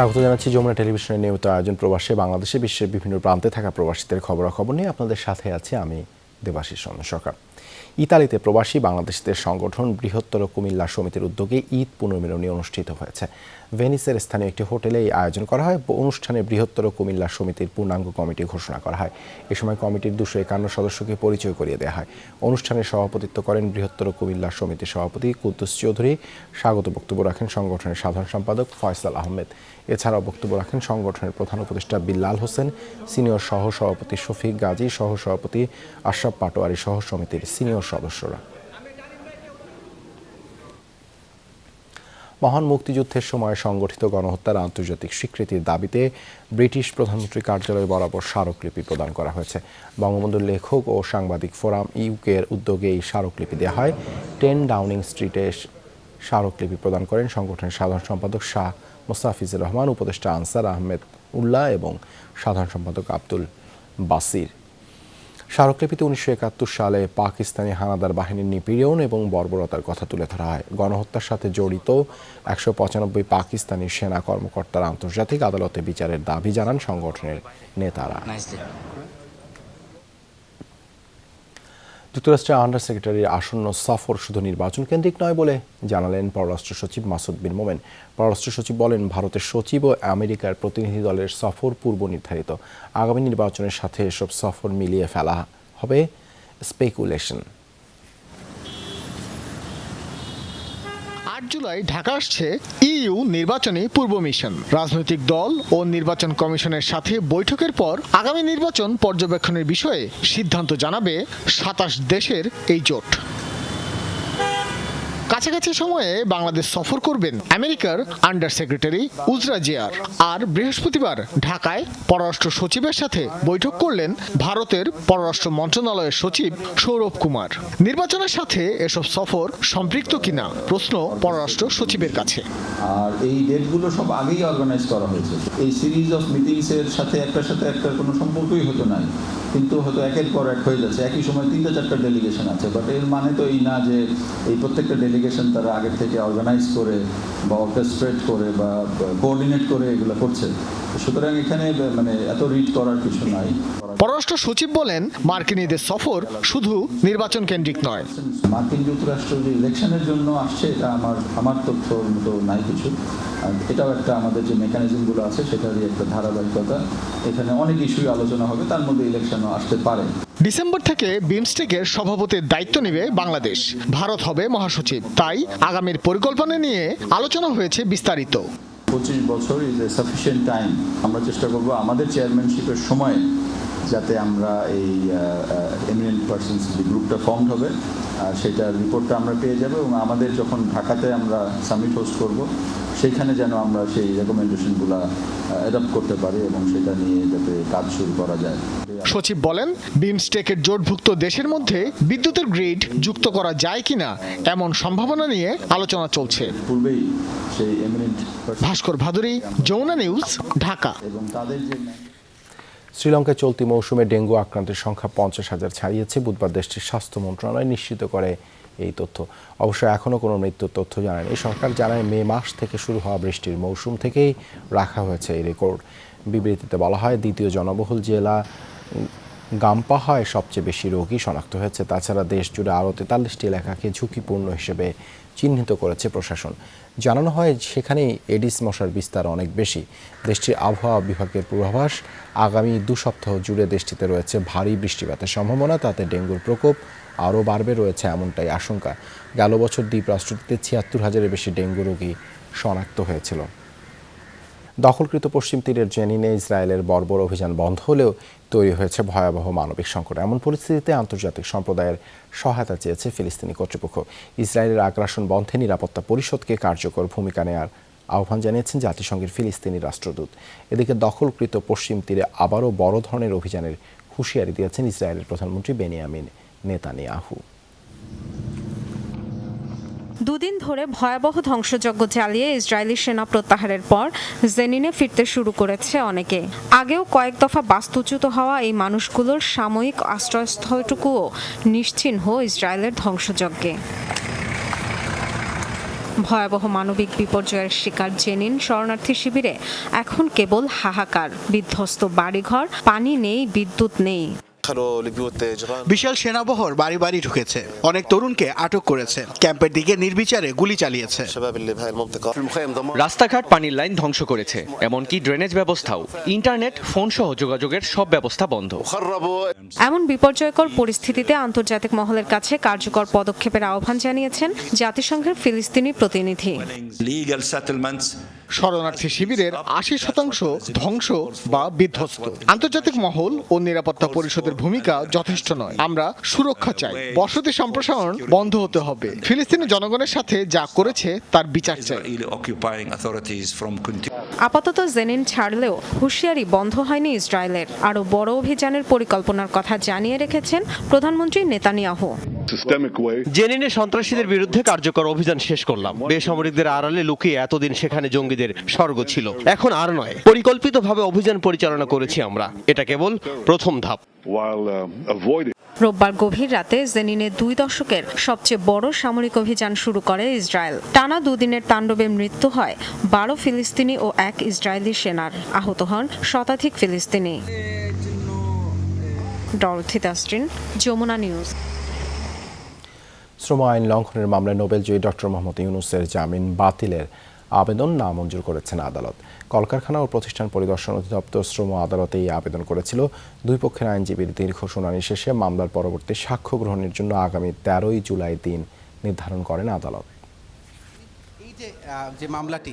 স্বাগত জানাচ্ছি যমুনা টেলিভিশনের নিয়মিত আয়োজন প্রবাসে, বাংলাদেশে বিশ্বের বিভিন্ন প্রান্তে থাকা প্রবাসীদের খবরাখবর নিয়ে আপনাদের সাথে আছি আমি, দেবাশিস চন্দ্র সরকার। ইতালিতে প্রবাসী বাংলাদেশিদের সংগঠন বৃহত্তর কুমিল্লা সমিতির উদ্যোগে ঈদ পুনর্মিলনী অনুষ্ঠিত হয়েছে। ভেনিসের স্থানীয় একটি হোটেলে এই আয়োজন করা হয়। অনুষ্ঠানে বৃহত্তর কুমিল্লা সমিতির পূর্ণাঙ্গ কমিটি ঘোষণা করা হয়। এ সময় কমিটির দুশো একান্ন সদস্যকে পরিচয় করিয়ে দেওয়া হয়। অনুষ্ঠানে সভাপতিত্ব করেন বৃহত্তর কুমিল্লা সমিতির সভাপতি কুদ্দুস চৌধুরী। স্বাগত বক্তব্য রাখেন সংগঠনের সাধারণ সম্পাদক ফয়সাল আহমেদ। এছাড়াও বক্তব্য রাখেন সংগঠনের প্রধান উপদেষ্টা বিল্লাল হোসেন, সিনিয়র সহ সভাপতি শফিক গাজী সহ সভাপতি আশরাফ পাটোয়ারি সহ সমিতির সিনিয়র সদস্যরা। মহান মুক্তিযুদ্ধের সময় সংগঠিত গণহত্যার আন্তর্জাতিক স্বীকৃতির দাবিতে ব্রিটিশ প্রধানমন্ত্রী কার্যালয় বরাবর স্মারকলিপি প্রদান করা হয়েছে। বঙ্গবন্ধুর লেখক ও সাংবাদিক ফোরাম ইউকের উদ্যোগে এই স্মারকলিপি দেওয়া হয়। টেন ডাউনিং স্ট্রিটে স্মারকলিপি প্রদান করেন সংগঠনের সাধারণ সম্পাদক শাহ মোস্তাফিজুর রহমান, উপদেষ্টা আনসার আহমেদ উল্লাহ এবং সাধারণ সম্পাদক আব্দুল বাসির। স্মারকলিপিতে উনিশশো একাত্তর সালে পাকিস্তানি হানাদার বাহিনীর নিপীড়ন এবং বর্বরতার কথা তুলে ধরা হয়। গণহত্যার সাথে জড়িত একশো পঁচানব্বই পাকিস্তানি সেনা কর্মকর্তার আন্তর্জাতিক আদালতে বিচারের দাবি জানান সংগঠনের নেতারা। যুক্তরাষ্ট্রের আন্ডার সেক্রেটারির আসন্ন সফর শুধু নির্বাচন কেন্দ্রিক নয় বলে জানালেন পররাষ্ট্র সচিব মাসুদ বিন মোমেন। পররাষ্ট্র সচিব বলেন, ভারতের সচিব ও আমেরিকার প্রতিনিধি দলের সফর পূর্ব নির্ধারিত। আগামী নির্বাচনের সাথে এসব সফর মিলিয়ে ফেলা হবে স্পেকুলেশন আট জুলাই ঢাকা আসছে ইইউ নির্বাচনী পূর্ব মিশন। রাজনৈতিক দল ও নির্বাচন কমিশনের সাথে বৈঠকের পর আগামী নির্বাচন পর্যবেক্ষণের বিষয়ে সিদ্ধান্ত জানাবে সাতাশ দেশের এই জোট। কাছাকাছি সময়ে বাংলাদেশ সফর করবেন আমেরিকার আন্ডার সেক্রেটারি উজরা জিয়ার। আর বৃহস্পতিবার ঢাকায় পররাষ্ট্র সচিবের সাথে বৈঠক করলেন ভারতের পররাষ্ট্র মন্ত্রণালয়ের সচিব সৌরভ কুমার। নির্বাচনের সাথে এসব সফর সম্পৃক্ত কিনা, প্রশ্ন পররাষ্ট্র সচিবের কাছে। আর এই ডেটগুলো সব আগেই অর্গানাইজ করা হয়েছে। এই সিরিজ অফ মিটিংসের সাথে একটার সাথে একটার কোনো সম্পর্কই হতো না কিন্তু হয়তো একের পর এক হয়ে যাচ্ছে। একই সময় তিনটা চারটা ডেলিগেশন আছে। বাট এর মানে তো এই না যে এই প্রত্যেকটা ডেলিগেশন তারা আগের থেকে অর্গানাইজ করে বা অর্কেস্ট্রেট করে বা কোঅর্ডিনেট করে এগুলো করছে। সুতরাং এখানে মানে এত রিড করার কিছু নাই। পররাষ্ট্র সচিব বলেন মার্কিনীদের সফর শুধু নির্বাচন কেন্দ্রিক নয়। মার্কিন যুক্তরাষ্ট্র যে ইলেকশনের জন্য আসছে এটা আমার আমার তথ্য মতো নাই কিছু। এটাও একটা আমাদের যে মেকানিজমগুলো আছে সেটারই একটা ধারাবাহিকতা। এখানে অনেক ইস্যুই আলোচনা হবে তার মধ্যে ইলেকশনও আসতে পারে। ডিসেম্বর থেকে বিমস্টেকের সভাপতির দায়িত্ব নেবে বাংলাদেশ। ভারত হবে মহাসচিব। তাই আগামীর পরিকল্পনা নিয়ে আলোচনা হয়েছে বিস্তারিত। পঁচিশ বছর ইজ এ সাফিসিয়েন্ট টাইম আমরা চেষ্টা করব আমাদের চেয়ারম্যানশিপের সময় যাতে আমরা এই এমিনেন্ট পার্সনস যে গ্রুপটা ফর্মড হবে সেটার রিপোর্টটা আমরা পেয়ে যাব এবং আমাদের যখন ঢাকাতে আমরা সামিট হোস্ট করব সেইখানে যেন আমরা সেই রেকমেন্ডেশনগুলো অ্যাডপ্ট করতে পারি এবং সেটা নিয়ে যাতে কাজ শুরু করা যায়। সচিব বলেন বিমস্টেকের জোটভুক্ত দেশের মধ্যে বিদ্যুতের গ্রিড যুক্ত করা যায় কিনা এমন সম্ভাবনা নিয়ে আলোচনা চলছে। পূর্বেই সেই এমিনেন্ট ভাস্কর ভাদুরী যমুনা নিউজ ঢাকা। এবং তাদের যে শ্রীলঙ্কায় চলতি মৌসুমে ডেঙ্গু আক্রান্তের সংখ্যা পঞ্চাশ হাজার ছাড়িয়েছে। বুধবার দেশটির স্বাস্থ্য মন্ত্রণালয় নিশ্চিত করে এই তথ্য। অবশ্য এখনও কোনো মৃত্যুর তথ্য জানায়নি। সরকার জানায় মে মাস থেকে শুরু হওয়া বৃষ্টির মৌসুম থেকেই রাখা হয়েছে এই রেকর্ড। বিবৃতিতে বলা হয়, দ্বিতীয় জনবহুল জেলা গাম্পাহায় সবচেয়ে বেশি রোগী শনাক্ত হয়েছে। তাছাড়া দেশ জুড়ে আরও তেতাল্লিশটি এলাকাকে ঝুঁকিপূর্ণ হিসেবে চিহ্নিত করেছে প্রশাসন। জানানো হয়, সেখানেই এডিস মশার বিস্তার অনেক বেশি। দেশটির আবহাওয়া বিভাগের পূর্বাভাস, আগামী দু সপ্তাহ জুড়ে দেশটিতে রয়েছে ভারী বৃষ্টিপাতের সম্ভাবনা। তাতে ডেঙ্গুর প্রকোপ আরও বাড়বে রয়েছে এমনটাই আশঙ্কা। গেল বছর দ্বীপ রাষ্ট্রটিতে ছিয়াত্তর হাজারের বেশি ডেঙ্গু রোগী শনাক্ত হয়েছিল। দখলকৃত পশ্চিম তীরের জেনিনে ইসরায়েলের বর্বর অভিযান বন্ধ হলেও তৈরি হয়েছে ভয়াবহ মানবিক সংকট। এমন পরিস্থিতিতে আন্তর্জাতিক সম্প্রদায়ের সহায়তা চেয়েছে ফিলিস্তিনি কর্তৃপক্ষ। ইসরায়েলের আগ্রাসন বন্ধে নিরাপত্তা পরিষদকে কার্যকর ভূমিকা নেয়ার আহ্বান জানিয়েছেন জাতিসংঘের ফিলিস্তিনি রাষ্ট্রদূত। এদিকে দখলকৃত পশ্চিম তীরে আবারও বড় ধরনের অভিযানের হুঁশিয়ারি দিয়েছেন ইসরায়েলের প্রধানমন্ত্রী বেনিয়ামিন নেতানিয়াহু। দুদিন ধরে ভয়াবহ ধ্বংসযজ্ঞ চালিয়ে ইসরায়েলি সেনা প্রত্যাহারের পর জেনিনে ফিরতে শুরু করেছে অনেকে। আগেও কয়েক দফা বাস্তুচ্যুত হওয়া এই মানুষগুলোর সাময়িক আশ্রয়স্থলটুকুও নিশ্চিহ্ন ইসরায়েলের ধ্বংসযজ্ঞে। ভয়াবহ মানবিক বিপর্যয়ের শিকার জেনিন শরণার্থী শিবিরে এখন কেবল হাহাকার, বিধ্বস্ত বাড়িঘর, পানি নেই, বিদ্যুৎ নেই। বিশাল সেনাবহর বাড়ি বাড়ি ঢুকেছে। অনেক তরুণকে আটক করেছে। ক্যাম্পের দিকে নির্বিচারে গুলি চালিয়েছে। রাস্তাঘাট পানির লাইন ধ্বংস করেছে এমনকি ড্রেনেজ ব্যবস্থাও। ইন্টারনেট ফোন সহ যোগাযোগের সব ব্যবস্থা বন্ধ। এমন বিপর্যয়কর পরিস্থিতিতে আন্তর্জাতিক মহলের কাছে কার্যকর পদক্ষেপের আহ্বান জানিয়েছেন জাতিসংঘের ফিলিস্তিনি প্রতিনিধি। শরণার্থী শিবিরের আশি শতাংশ ধ্বংস বা বিধ্বস্ত। আন্তর্জাতিক মহল ও নিরাপত্তা পরিষদের ভূমিকা যথেষ্ট নয়। আমরা সুরক্ষা চাই। বসতি সম্প্রসারণ বন্ধ হতে হবে। ফিলিস্তিনি জনগণের সাথে যা করেছে তার বিচার চাই। Israeli occupying authorities from continuing আপাতত জেনিন ছাড়লেও হুঁশিয়ারি বন্ধ হয়নি ইসরায়েলের। আরও বড় অভিযানের পরিকল্পনার কথা জানিয়ে রেখেছেন প্রধানমন্ত্রী নেতানিয়াহু। জেনিনে সন্ত্রাসীদের বিরুদ্ধে কার্যকর অভিযান শেষ করলাম। বেসামরিকদের আড়ালে লুকিয়ে এতদিন সেখানে জঙ্গিদের স্বর্গ ছিল। এখন আর নয়। পরিকল্পিতভাবে অভিযান পরিচালনা করেছি আমরা। এটা কেবল প্রথম ধাপ। Avoiding রোববার গভীর রাতে জেনিনে দুই দশকের সবচেয়ে বড় সামরিক অভিযান শুরু করে ইসরায়েল। টানা দুদিনের তাণ্ডবে মৃত্যু হয় বারো ফিলিস্তিনি ও এক ইসরায়েলি সেনার। আহত হন শতাধিক ফিলিস্তিনি। ডরথি দাস্ট্রিন যমুনা নিউজ। শ্রম আইন লঙ্ঘনের মামলায় নোবেলজয়ী ডক্টর মোহাম্মদ ইউনুসের জামিন বাতিলের। আবেদন নামঞ্জুর করেছেন আদালত। কলকারখানা ও প্রতিষ্ঠান পরিদর্শন অধিদপ্তর শ্রম আদালতে এই আবেদন করেছিল। দুই পক্ষের আইনজীবীর দীর্ঘ শুনানি শেষে মামলার পরবর্তী সাক্ষ্য গ্রহণের জন্য আগামী তেরোই জুলাই দিন নির্ধারণ করেন আদালত। এই যে যে মামলাটি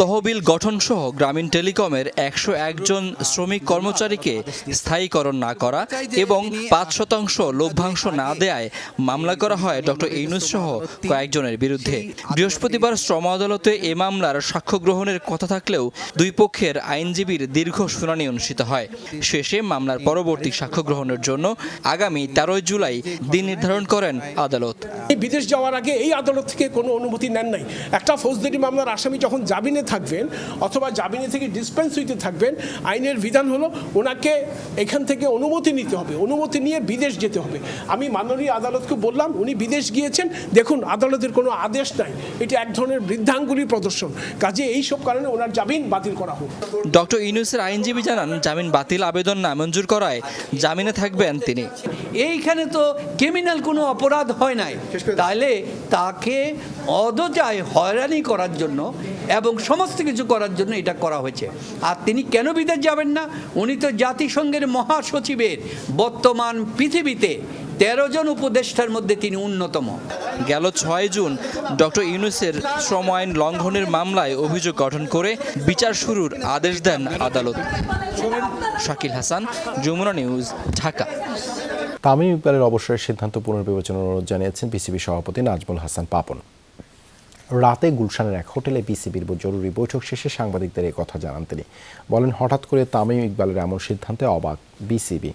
তহবিল গঠন সহ গ্রামীণ টেলিকমের একশো একজন শ্রমিক কর্মচারীকে স্থায়ীকরণ না করা এবং পাঁচ শতাংশ লভ্যাংশ না দেয়ায় মামলা করা হয় ডক্টর ইউনুস সহ কয়েকজনের বিরুদ্ধে। বৃহস্পতিবার শ্রম আদালতে এ মামলার সাক্ষ্য গ্রহণের কথা থাকলেও দুই পক্ষের আইনজীবীর দীর্ঘ শুনানি অনুষ্ঠিত হয়। শেষে মামলার পরবর্তী সাক্ষ্য গ্রহণের জন্য আগামী তেরোই জুলাই দিন নির্ধারণ করেন আদালত। বিদেশ যাওয়ার আগে এই আদালত থেকে কোনো অনুমতি নেন নাই। একটা ফৌজদারি মামলার আসামি যখন জামিনে থাকবেন অথবা জামিনে থেকে ডিসপেন্স হইতে থাকবেন আইনের বিধান হলো ওনাকে এখান থেকে অনুমতি নিতে হবে অনুমতি নিয়ে বিদেশ যেতে হবে। আমি মাননীয় আদালতকে বললাম উনি বিদেশ গিয়েছেন দেখুন আদালতের কোনো আদেশ নাই। এটা এক ধরনের বৃদ্ধাঙ্গুলির প্রদর্শন। কাজে এই সব কারণে ওনার জামিন বাতিল করা হোক। ডক্টর ইউনুসের আইনজীবী জানান জামিন বাতিল আবেদন নামঞ্জুর করায় জামিনে থাকবেন তিনি। এইখানে তো ক্রিমিনাল কোনো অপরাধ হয় নাই। তাহলে তাকে অদজায় হয়রানি করার জন্য এবং সমস্ত কিছু করার জন্য এটা করা হয়েছে। আর তিনি কেন বিদেশ যাবেন না? উনি তো জাতিসংঘের মহাসচিবের। বর্তমান পৃথিবীতে তেরো জন উপদেষ্টার মধ্যে তিনি অন্যতম। গেল ছয় জুন ডক্টর ইউনুসের শ্রম আইন লঙ্ঘনের মামলায় অভিযোগ গঠন করে বিচার শুরুর আদেশ দেন আদালত। শাকিল হাসান যমুনা নিউজ ঢাকা। তামিম ইকবালের অবসরের সিদ্ধান্ত পুনর্বিবেচনার অনুরোধ জানিয়েছেন বিসিবি সভাপতি নাজমুল হাসান পাপন। রাতে গুলশানের এক হোটেলে বিসিবির জরুরি বৈঠক শেষে সাংবাদিকদের এই কথা জানান তিনি। বলেন, হঠাৎ করে তামিম ইকবালের এমন সিদ্ধান্তে অবাক বিসিবি।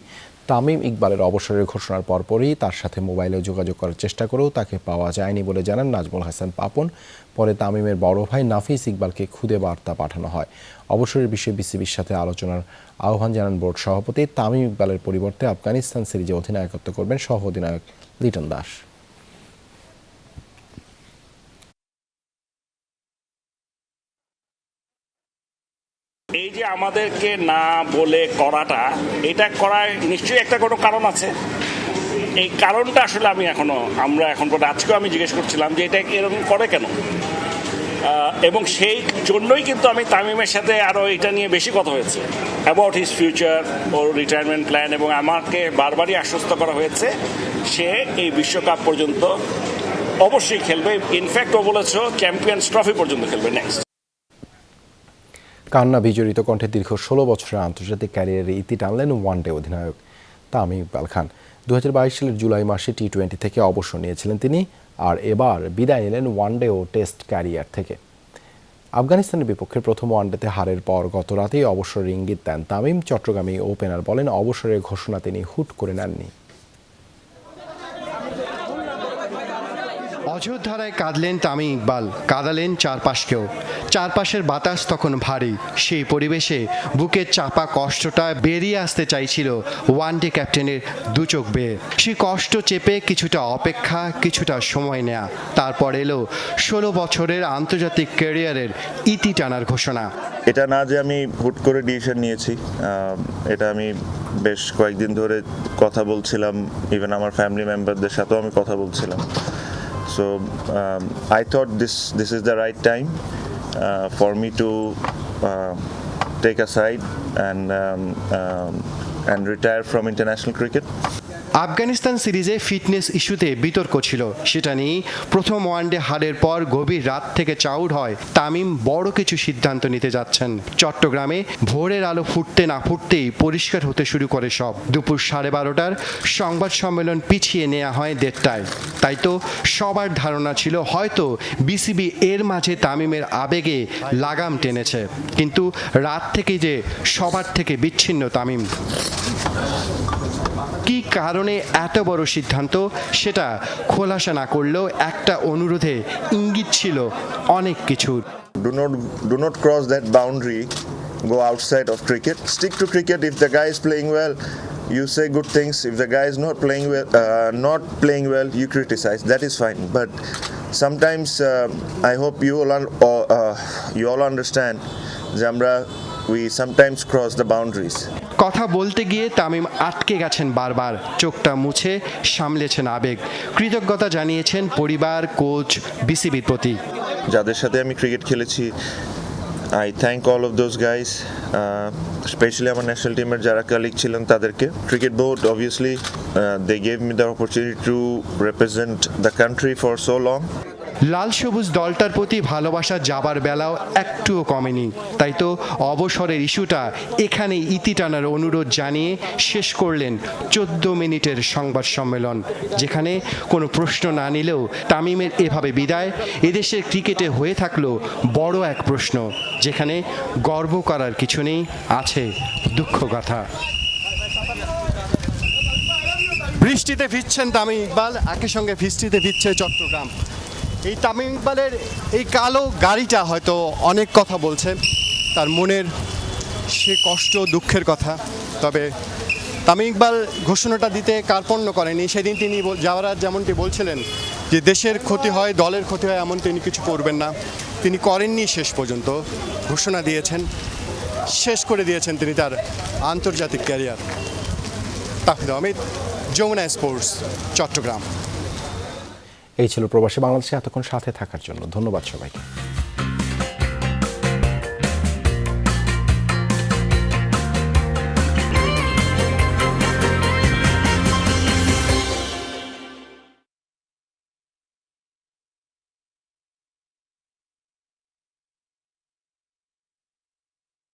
তামিম ইকবালের অবসরের ঘোষণার পরপরই তার সাথে মোবাইলে যোগাযোগ করার চেষ্টা করেও তাকে পাওয়া যায়নি বলে জানান নাজমুল হাসান পাপন। পরে তামিমের বড় ভাই নাফিস ইকবালকে খুদে বার্তা পাঠানো হয়। অবসরের বিষয়ে বিসিবির সাথে আলোচনার আহ্বান জানান বোর্ড সভাপতি। তামিম ইকবালের পরিবর্তে আফগানিস্তান সিরিজে অধিনায়কত্ব করবেন সহ অধিনায়ক লিটন দাস এই যে আমাদেরকে না বলে করাটা, এটা করার নিশ্চয়ই একটা কোনো কারণ আছে। এই কারণটা আসলে আমি এখনও, আমরা এখন পর্যন্ত, আজকেও আমি জিজ্ঞেস করছিলাম যে এটা এরকম করে কেন? এবং সেই জন্যই কিন্তু আমি তামিমের সাথে আরও এটা নিয়ে বেশি কথা হয়েছে। অ্যাবাউট হিজ ফিউচার ওর রিটায়ারমেন্ট প্ল্যান এবং আমাকে বারবারই আশ্বস্ত করা হয়েছে সে এই বিশ্বকাপ পর্যন্ত অবশ্যই খেলবে। ইনফ্যাক্ট ও বলেছ চ্যাম্পিয়ন্স ট্রফি পর্যন্ত খেলবে নেক্সট কান্না বিজড়িত কণ্ঠে দীর্ঘ ষোলো বছরের আন্তর্জাতিক ক্যারিয়ারে ইতি টানলেন ওয়ানডে অধিনায়ক তামিম ইকবাল খান দু হাজার বাইশ সালের জুলাই মাসে টি টোয়েন্টি থেকে অবসর নিয়েছিলেন তিনি আর এবার বিদায় নিলেন ওয়ানডে ও টেস্ট ক্যারিয়ার থেকে। আফগানিস্তানের বিপক্ষে প্রথম ওয়ানডেতে হারের পর গত রাতেই অবসরের ইঙ্গিত দেন তামিম। চট্টগ্রামী ওপেনার বলেন, অবসরের ঘোষণা তিনি হুট করে নেননি। অযোধ্যারায় কাঁদলেন তামিম ইকবাল। কাঁদালেন চারপাশকেও। চারপাশের বাতাস তখন ভারী। সেই পরিবেশে বুকের চাপা কষ্টটা বেরিয়ে আসতে চাইছিল ওয়ানডে ক্যাপ্টেনের দু চোখ বেয়ে। সেই কষ্ট চেপে কিছুটা অপেক্ষা, কিছুটা সময় নেয়া। তারপর এলো ষোলো বছরের আন্তর্জাতিক ক্যারিয়ারের ইতি টানার ঘোষণা। এটা না যে আমি হুট করে ডিসিশন নিয়েছি। এটা আমি বেশ কয়েকদিন ধরে কথা বলছিলাম। ইভেন আমার ফ্যামিলি মেম্বারদের সাথেও আমি কথা বলছিলাম। So um, I thought this this is the right time uh, for me to uh, take a side and um, um, and retire from international cricket. Afghanistan সিরিজে ফিটনেস ইস্যুতে বিতর্ক ছিল। সেটা নিয়ে প্রথম ওয়ানডে হারের পর গভীর রাত থেকে চাউর হয়। তামিম বড় কিছু সিদ্ধান্ত নিতে যাচ্ছেন। চট্টগ্রামে ভোরের আলো ফুটতে না ফুটতেই পরিষ্কার হতে শুরু করে সব। দুপুর সাড়ে বারোটার সংবাদ সম্মেলন পিছিয়ে নেওয়া হয় দেড়টায়। তাই তো সবার ধারণা ছিল হয়তো বিসিবি এর মাঝে তামিমের আবেগে লাগাম টেনেছে। কিন্তু রাত থেকে যে সবার থেকে বিচ্ছিন্ন তামিম। কি কারণে এত বড় সিদ্ধান্ত সেটা খোলাসা না করলেও একটা অনুরোধে ইঙ্গিত ছিল অনেক কিছুর do not do not cross that boundary go outside of cricket stick to cricket if the guy is playing well you say good things if the guy is not playing well uh, not playing well you criticize that is fine but sometimes uh, i hope you all un- uh, uh, you all understand আমরা we sometimes cross the boundaries কথা বলতে গিয়ে তামিম আটকে গেছেন বারবার। চোখটা মুছে সামলেছেন আবেগ। কৃতজ্ঞতা জানিয়েছেন পরিবার, কোচ, বিসিবির প্রতি। যাদের সাথে আমি ক্রিকেট খেলেছি I thank all of those guys specially আমার ন্যাশনাল টিমের যারা কালিগ ছিলেন তাদেরকে। Cricket board obviously they gave me the opportunity to represent the country for so long লাল সবুজ দলটার প্রতি ভালোবাসা যাবার বেলাও একটুও কমেনি। তাই তো অবসরের ইস্যুটা এখানে ইতি টানার অনুরোধ জানিয়ে শেষ করলেন চোদ্দ মিনিটের সংবাদ সম্মেলন, যেখানে কোনো প্রশ্ন না নিলেও তামিমের এভাবে বিদায় এদেশের ক্রিকেটে হয়ে থাকল বড় এক প্রশ্ন, যেখানে গর্ব করার কিছু নেই, আছে দুঃখ কথা বৃষ্টিতে ভিজছেন তামিম ইকবাল, একই সঙ্গে বৃষ্টিতে ভিজছে চট্টগ্রাম। এই তামিম ইকবালের এই কালো গাড়িটা হয়তো অনেক কথা বলছে। তার মনের সে কষ্ট, দুঃখের কথা। তবে তামিম ইকবাল ঘোষণাটা দিতে কার্পণ্য করেনি। সেদিন তিনি যাওয়ার যেমনটি বলছিলেন যে, দেশের ক্ষতি হয়, দলের ক্ষতি হয়, এমন তিনি কিছু করবেন না। তিনি করেননি শেষ পর্যন্ত। ঘোষণা দিয়েছেন, শেষ করে দিয়েছেন তিনি তার আন্তর্জাতিক ক্যারিয়ার। তাহিদ অমিত, যমুনা স্পোর্টস, চট্টগ্রাম। এই ছিল প্রবাসী বাংলাদেশে এতক্ষণ সাথে থাকার জন্য। ধন্যবাদ সবাইকে।